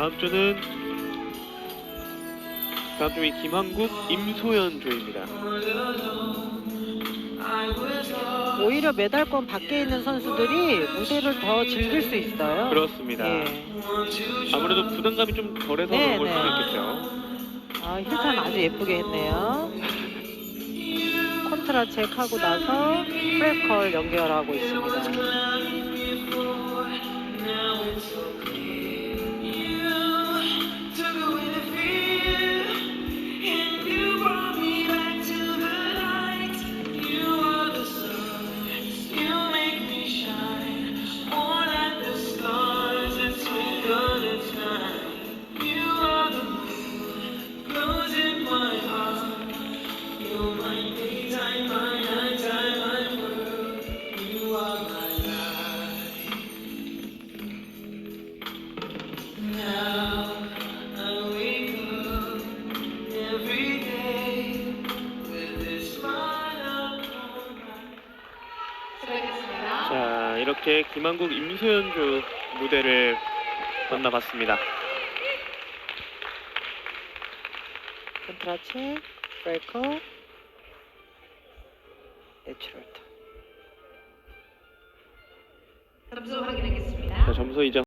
다음 조는 다음 조이 김한국, 임소연 조입니다. 오히려 메달권 밖에 있는 선수들이 무대를 더 즐길 수 있어요. 그렇습니다. 예. 아무래도 부담감이 좀 덜해서 네, 그런 걸 네. 수도 있겠죠. 아, 힐참 아주 예쁘게 했네요. 컨트라 체크하고 나서 프레컬 연결하고 있습니다. 자, 이렇게 김한국, 임소연 조 무대를 만나봤습니다. 컨트라 체크, 프레컬, 내추럴 턴. 점수 확인하겠습니다. 자, 점수 이제